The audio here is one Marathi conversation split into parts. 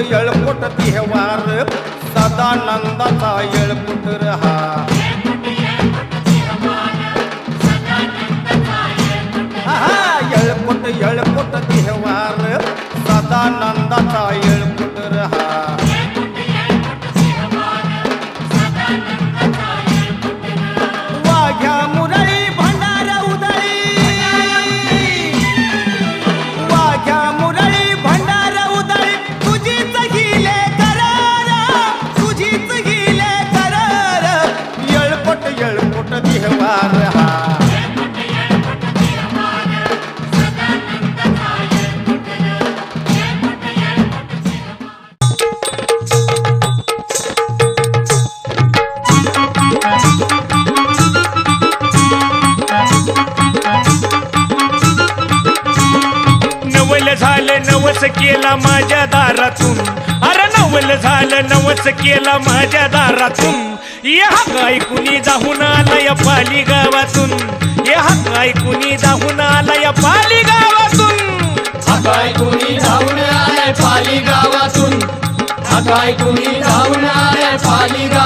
येळकोट तिहवार. सदानंदाचा येळपुट रहा. नवस केला माझ्या दारातून. अरे नवल झालं नवस केला माझ्या दारातून. या काय कुणी जाऊन आला पाली गावातून. या काय कुणी जाऊन आला पाली गावातून. काय कुणी जाऊन आलाय पाली गावातून. काय कुणी जाऊन आलाय पाली गावातून.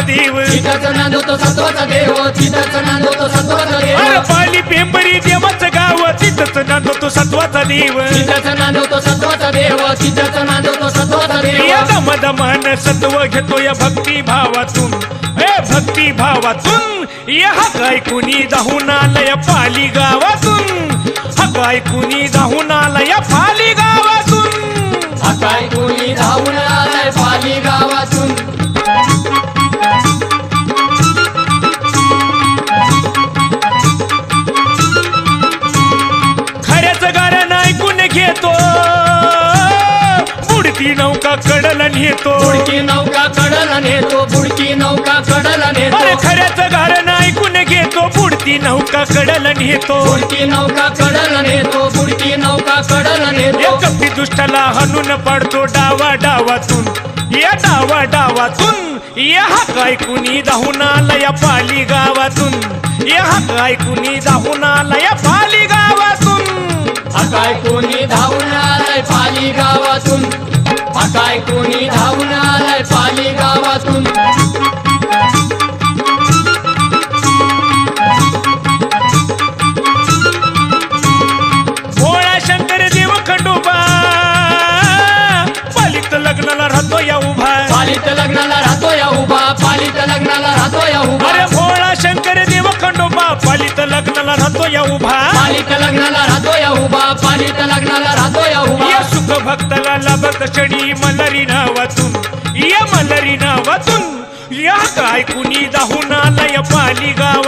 देव. तिथंच नांदवतो सत्वाचा देव. तिथंच नांदवतो सत्वाचा अरे देव पाली पेंबरी देवाचं गाव. तिथंच नंदो तो सत्वाचा देव. तिथंच नांदवतो सत्वाचा देव. तिथंच नांदवतो सत्वाचा या देव दमदमान सत्व घेतो या भक्ती भावातून ए भक्ती भावातून या काय कुणी या पाली गावातून. हा काय कुणी जाहून घेतो. बुडती नौका कडला नेतो. बुडकी नौका कडला नेतो बुडकी नौका कडला अरे नेतो खऱ्याच गारण ऐकून घेतो. बुडती नौका कडला नेतो. बुडकी नौका कडला नेतो बुडकी नौका कडला नेतो. एक कपटी दुष्टाला हनून पडतो डावा डावातून. या डावा डावातून. या हा काय कुणी जाहून आला या पाली गावातून. या हा काय कुणी जाहून आला या पाली गावातून. काय कोणी कोणी धावून आलाय पाली गावातून भोळा शंकर देव खंडोबा पालित लग्नाला राहतो या उभा. पालीत लग्नाला राहतो या उभा पालीत लग्नाला राहतो या उभा. अरे भोळा शंकर देव खंडोबा पालित लग्नाला राहतो या उभा. पालीत लग्नाला राहतो या उभा पालीत लग्नाला राहतो या उभा. या सुख भक्ताला लाभत नावातून मलरी नावातून या काय कुणी जाऊन आलय पाली गाव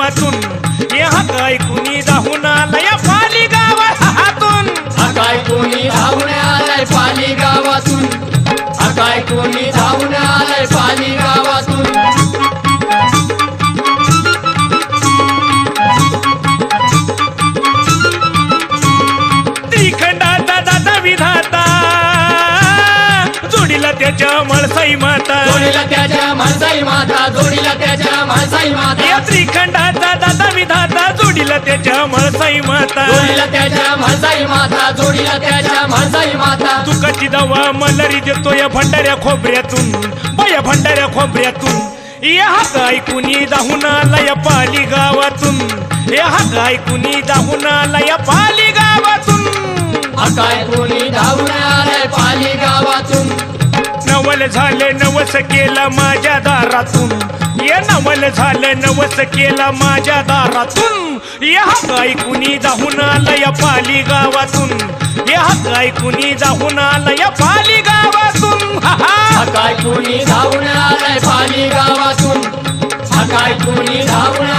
त्याच्या मळसाई माता. जोडीला त्याच्या माणसाई माता जोडीला त्याच्या या माता. त्रिखंडाचा दादा विधाता जोडीला त्याच्या मळसाई माता. जोडीला त्याच्या माणसाई माता जोडीला त्याच्या माणसाई माता. तुकाची दवा मल्हारी देतो या भंडाऱ्या खोबऱ्यातून. बया भंडाऱ्या खोबऱ्यातून. या काय कुणी जाहून आला या पाली गावातून. या काय कुणी जाहून आला या पाली गावातून. काय कोणी धावून आलाय पाली गावातून. नवल झालं नवस केला माझ्या दारातून. ये नवल झालं नवस केला माझ्या दारातून. या काय कुणी जाऊन आलं या पाली गावातून. या काय कुणी जाऊन आलं या पाली गावातून. काय कुणी जाऊन आलाय पाली गावातून. काय कुणी जाऊन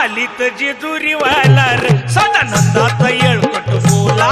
आलीत जेजुरीवाला रे सदानंदात येळकट बोला.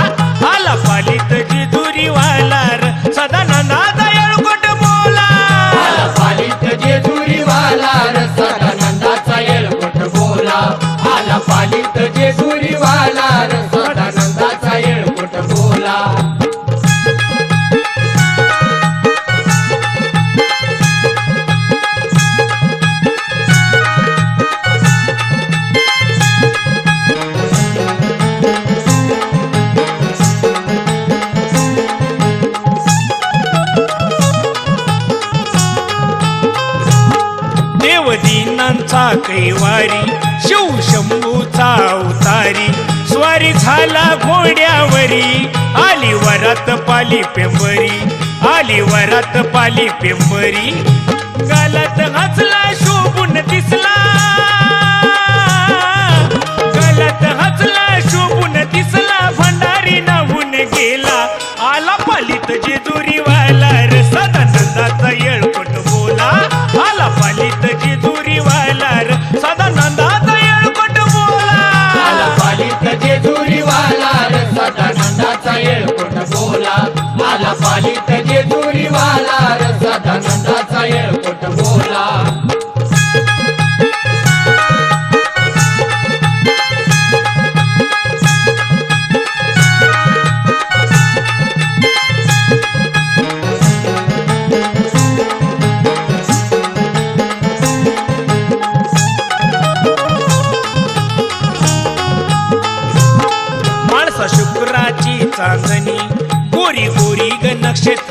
देव दिनांचा कैवारी शिव शंभूचा अवतारी. स्वारी झाला घोड्यावरी आली वरात पाली पेंबरी आली वरात पाली पेंबरी. गालात हसला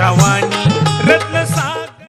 ரவானி